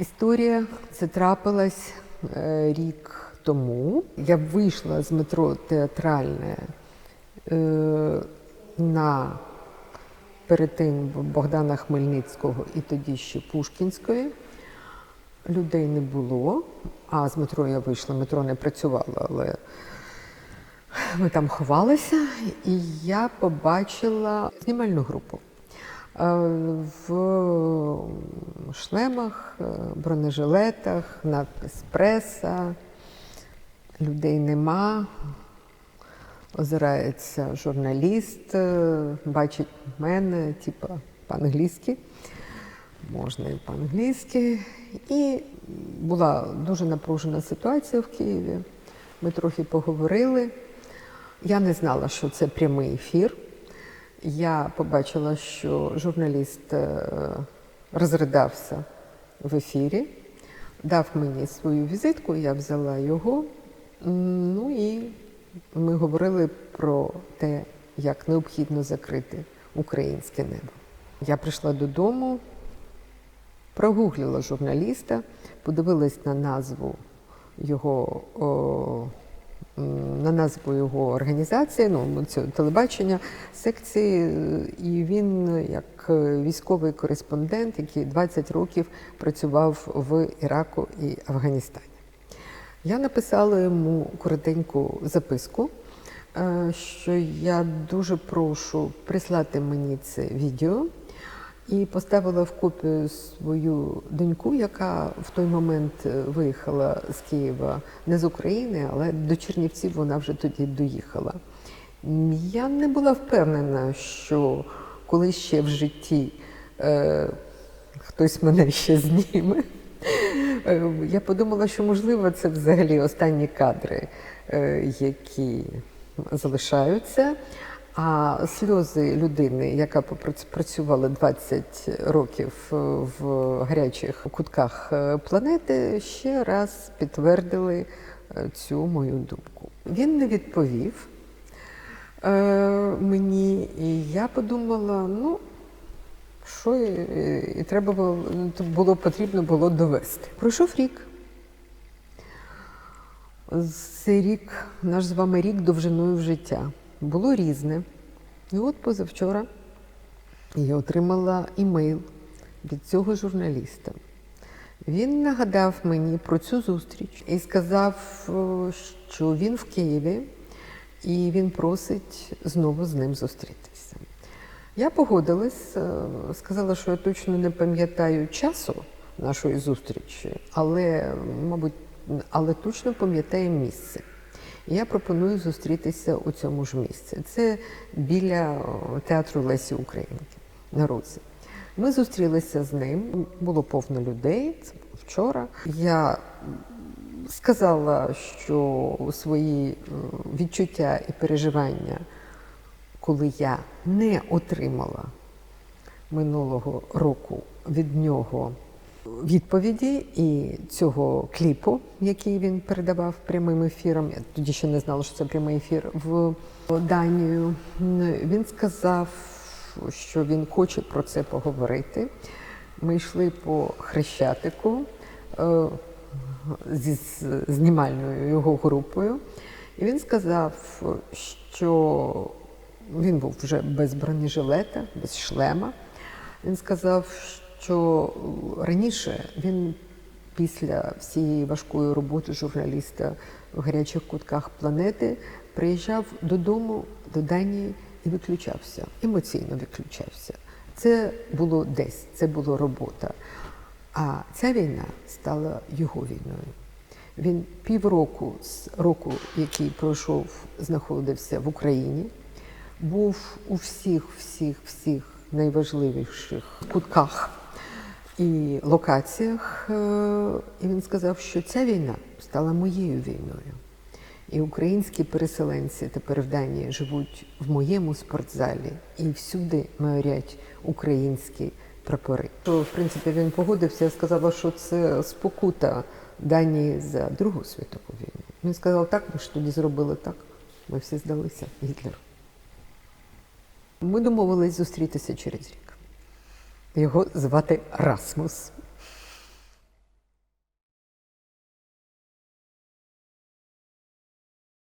Історія це трапилась е, рік тому. Я вийшла з метро театральне е, на перед тим Богдана Хмельницького і тоді ще Пушкінської. Людей не було, а з метро я вийшла, метро не працювало, але ми там ховалися, і я побачила знімальну групу. Е, В шлемах, е, бронежилетах, надпис преса, людей нема. Озирається журналіст, е, бачить мене, типа по-англійськи, можна і по-англійськи. І була дуже напружена ситуація в Києві. Ми трохи поговорили. Я не знала, що це прямий ефір. Я побачила, що журналіст е, розридався в ефірі, дав мені свою візитку, я взяла його. Ну і ми говорили про те, як необхідно закрити українське небо. Я прийшла додому, прогуглила журналіста, подивилась на назву його. О, на назву його організації, ну цього телебачення, секції, і він як військовий кореспондент, який 20 років працював в Іраку і Афганістані. Я написала йому коротеньку записку, е, що я дуже прошу прислати мені це відео. І поставила в копію свою доньку, яка в той момент е, виїхала з Києва не з України, але до Чернівців вона вже тоді доїхала. Я не була впевнена, що коли ще в житті е, хтось мене ще зніме. Е, Я подумала, що можливо це взагалі останні кадри, е, які залишаються. А сльози людини, яка працювала 20 років е, в гарячих кутках е, планети, ще раз підтвердили е, цю мою думку. Він не відповів мені, і я подумала, ну. Що і треба було, було потрібно було довести. Пройшов рік. Цей рік, наш з вами рік довжиною в життя. Було різне. І от позавчора я отримала імейл від цього журналіста. Він нагадав мені про цю зустріч і сказав, що він в Києві і він просить знову з ним зустрітися. Я погодилась, е, сказала, що я точно не пам'ятаю часу нашої зустрічі, але, мабуть, але точно пам'ятаю місце. Я пропоную зустрітися у цьому ж місці. Це біля театру Лесі Українки на Розі. Ми зустрілися з ним, було повно людей, це було вчора. Я сказала, що свої е, відчуття і переживання, коли я не отримала минулого року від нього відповіді і цього кліпу, який він передавав прямим ефіром. Я тоді ще не знала, що це прямий ефір в Данію. Він сказав, що він хоче про це поговорити. Ми йшли по хрещатику е, зі знімальною його групою, і він сказав, що він був вже без бронежилета, без шлема. Він сказав, що раніше він після всієї важкої роботи журналіста в гарячих кутках планети приїжджав додому до Данії і виключався, емоційно виключався. Це було десь, це була робота. А ця війна стала його війною. Він півроку з року, який пройшов, знаходився в Україні, був у всіх, всіх, всіх найважливіших кутках і локаціях. Е, І він сказав, що ця війна стала моєю війною. І українські переселенці тепер в Данії живуть в моєму спортзалі і всюди майорять українські прапори. То, в принципі, він погодився, я сказала, що це спокута Данії за Другу світову війну. Він сказав, так, ми ж тоді зробили так. Ми всі здалися Гітлеру. Ми домовились зустрітися через рік. Його звати Расмус.